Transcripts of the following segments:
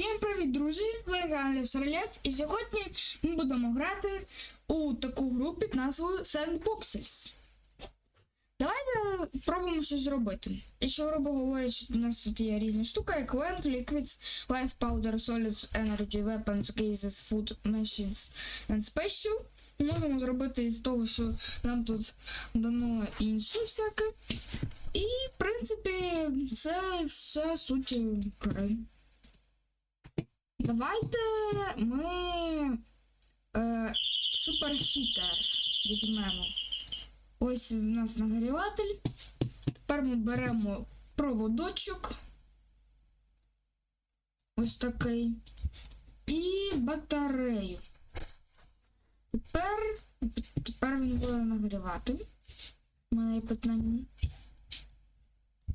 Всім привіт, друзі! Ви каналі Соролєв, і сьогодні ми будемо грати у таку гру під назвою Sandboxes. Давайте пробуємо щось зробити. Якщо грубо говорять, що у нас тут є різні штуки, як Land, Liquids, Life Powder, Solids, Energy, Weapons, Gases, Food, Machines and Special. Можемо зробити з того, що нам тут дано інше всяке. І, в принципі, це все суть гри. Давайте ми е, суперхітер візьмемо. Ось у нас нагріватель. Тепер ми беремо проводочок. Ось такий. І батарею. Тепер, тепер він буде нагрівати. У мене є питання.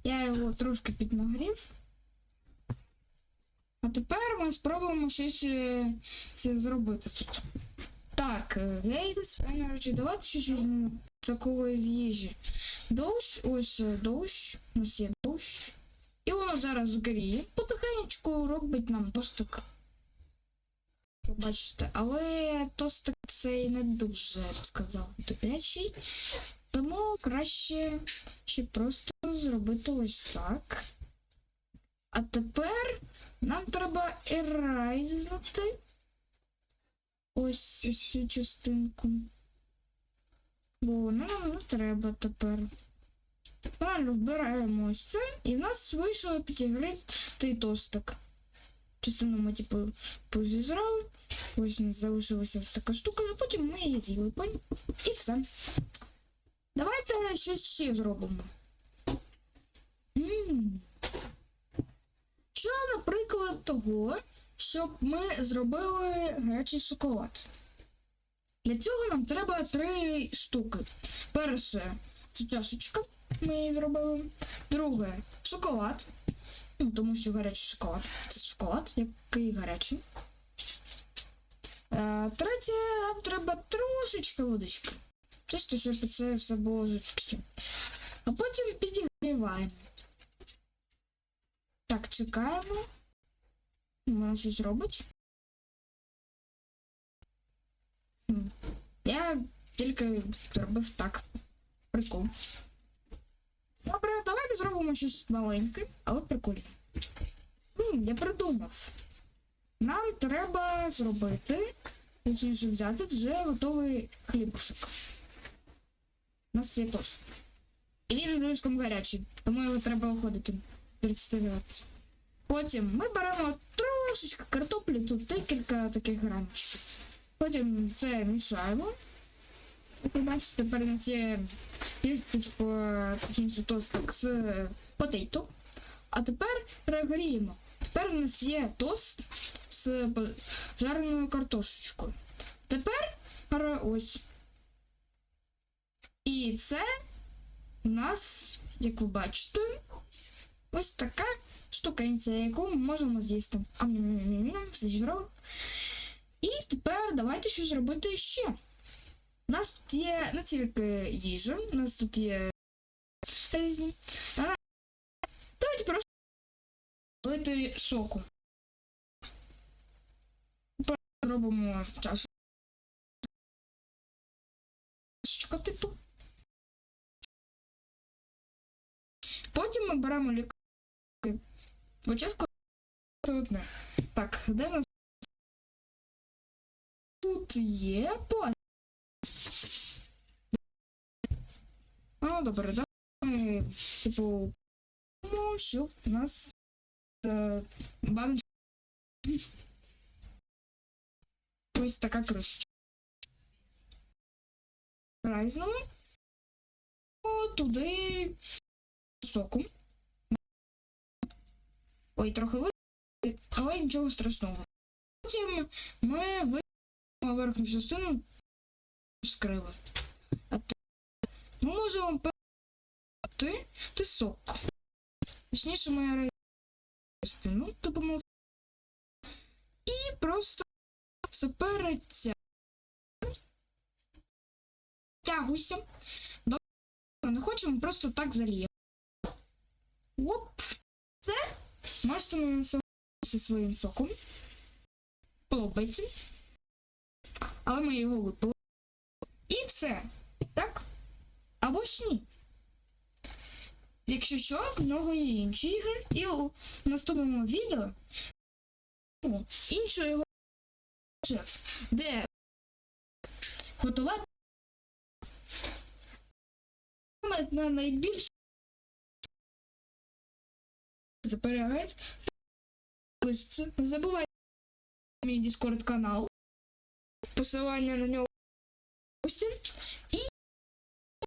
Я його трошки піднагрів. А тепер ми спробуємо щось е, зробити тут. Так, е, Energy, давайте щось візьмемо такого з їжі. Дощ, ось е, дощ, у нас є дощ. І воно зараз згоріє. Потихенечку робить нам тостик. Побачите, але тостик цей не дуже, я б сказав, добрячий. Тому краще ще просто зробити ось так. А тепер нам треба ерайзнути ось цю частинку. Бо воно нам не треба тепер. Тепер вбираємо ось це, і в нас вийшов підігритий тостик. Частину ми, типу, позіжрали. Ось у нас залишилася така штука, а потім ми її з'їли. І все. Давайте щось ще зробимо. Того, щоб ми зробили гарячий шоколад? Для цього нам треба три штуки. Перше це чашечка, ми її зробили. Друге шоколад. Ну, тому що гарячий шоколад. Це шоколад, який гарячий. Е, третє, нам треба трошечки водички. Чисто, щоб це все було жидкістю. А потім підігріваємо. Так, чекаємо. Воно щось робить. Я тільки зробив так. Прикол. Добре, давайте зробимо щось маленьке, але прикольне. Я придумав. Нам треба зробити, точніше взяти вже готовий хлібушек. У нас є тост. І він слишком гарячий, тому його треба виходити. 30 градусів. Потім ми беремо трошечки картоплі, тут декілька таких грамчиків. Потім це мішаємо. Ви бачите, тепер у нас є тістечко, точніше тостик з потейто. А тепер перегоріємо. Тепер у нас є тост з жареною картошечкою. Тепер ось. І це у нас, як ви бачите, ось така штукенція, яку ми можемо з'їсти. Все зібрав. І тепер давайте щось робити ще. У нас тут є не тільки їжа, у нас тут є різні. Давайте просто робити соку. Робимо чашу. Типу. Потім ми беремо ліки. Спочатку одне. Так, де в нас тут є по. А, добре, да. Ми, типу, ну, що в нас е, баночка. Ось така кришечка. Райзнемо. Туди соку. Ой, трохи ви... але нічого страшного. Потім ми виймемо верхню частину скрили. А те- ми можемо перейти ти сок. Точніше, ми частину типу і просто супереця. Тягуйся. Добре, не хочемо, просто так заліємо. Оп. Це зі своїм соком. Подобається. Але ми його випили. І все. Так? Або ж ні. Якщо що, в нього є інші ігри, і у наступному відео ну, іншого його шеф, де готувати на найбільш заперегать. Не забувайте мій Discord канал. Посилання на нього. І